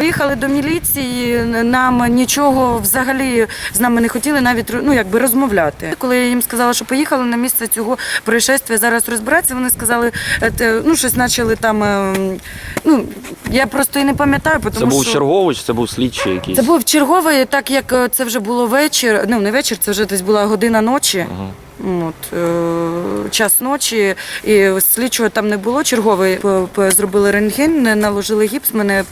Приїхали до міліції, нам нічого взагалі з нами не хотіли навіть ну, якби розмовляти. Коли я їм сказала, що поїхали на місце цього происшествия зараз розбиратися, вони сказали, ну щось почали там. е, Ну я просто і не пам'ятаю, тому Це був що черговий чи це був слідчий якийсь? це був черговий, так як е, це вже було вечір. Ну не вечір, це вже десь була година ночі. Ага. От, е, час ночі, і слідчого там не було. Черговий п- п- зробили рентген, наложили гіпс. Мене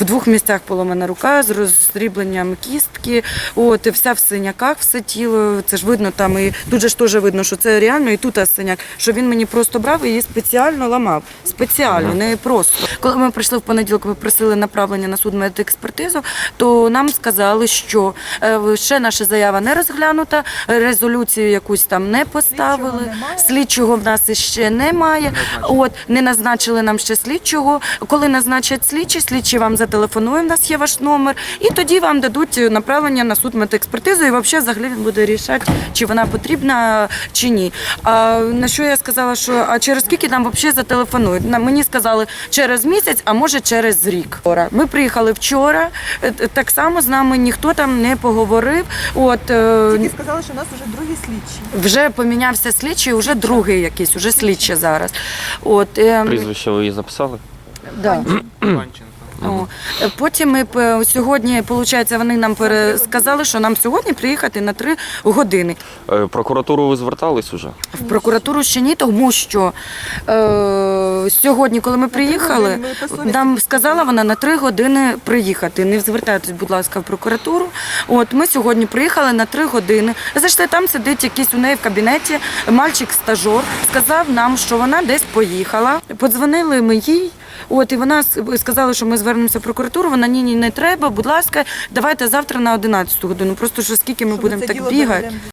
в двох місцях поломана рука з розрібленням кістки. От, і вся в синяках, все тіло. Це ж видно там. І тут же ж теж видно, що це реально, і тут синяк. Що він мені просто брав і її спеціально ламав. Спеціально, не просто. Коли ми прийшли в понеділок, ми просили направлення на суд медекспертизу, то нам сказали, що е, ще наша заява не розглянута, резолюцію якусь там не поставили. Слідчого в нас ще немає. От не назначили нам ще слідчого. Коли назначать слідчі, слідчі вам зателефонує. В нас є ваш номер, і тоді вам дадуть направлення на суд медекспертизу. І взагалі взагалі він буде рішати, чи вона потрібна чи ні. А на що я сказала, що а через скільки нам взагалі зателефонують? На- Мені сказали через місяць, а може через рік. Ми приїхали вчора. е, Так само з нами ніхто там не поговорив. От е, Тільки сказали, що у нас вже другі слідчі. Вже помінявся слідчий, вже другий якийсь, вже слідчий зараз. От е, Прізвище ви її записали? да. Е, Потім ми сьогодні, виходить, вони нам сказали, що нам сьогодні приїхати на три години. Е, Прокуратуру ви звертались уже? В прокуратуру ще ні, тому що е, сьогодні, коли ми приїхали, нам сказала вона на три години приїхати. Не звертайтесь, будь ласка, в прокуратуру. От ми сьогодні приїхали на три години. Зайшли там сидить якийсь у неї в кабінеті мальчик-стажор. Сказав нам, що вона десь поїхала. Подзвонили ми їй. От і вона сказала, що ми звернемося в прокуратуру. Вона ні, ні, не треба. Будь ласка, давайте завтра на 11 годину. Просто що скільки ми будемо так бігати.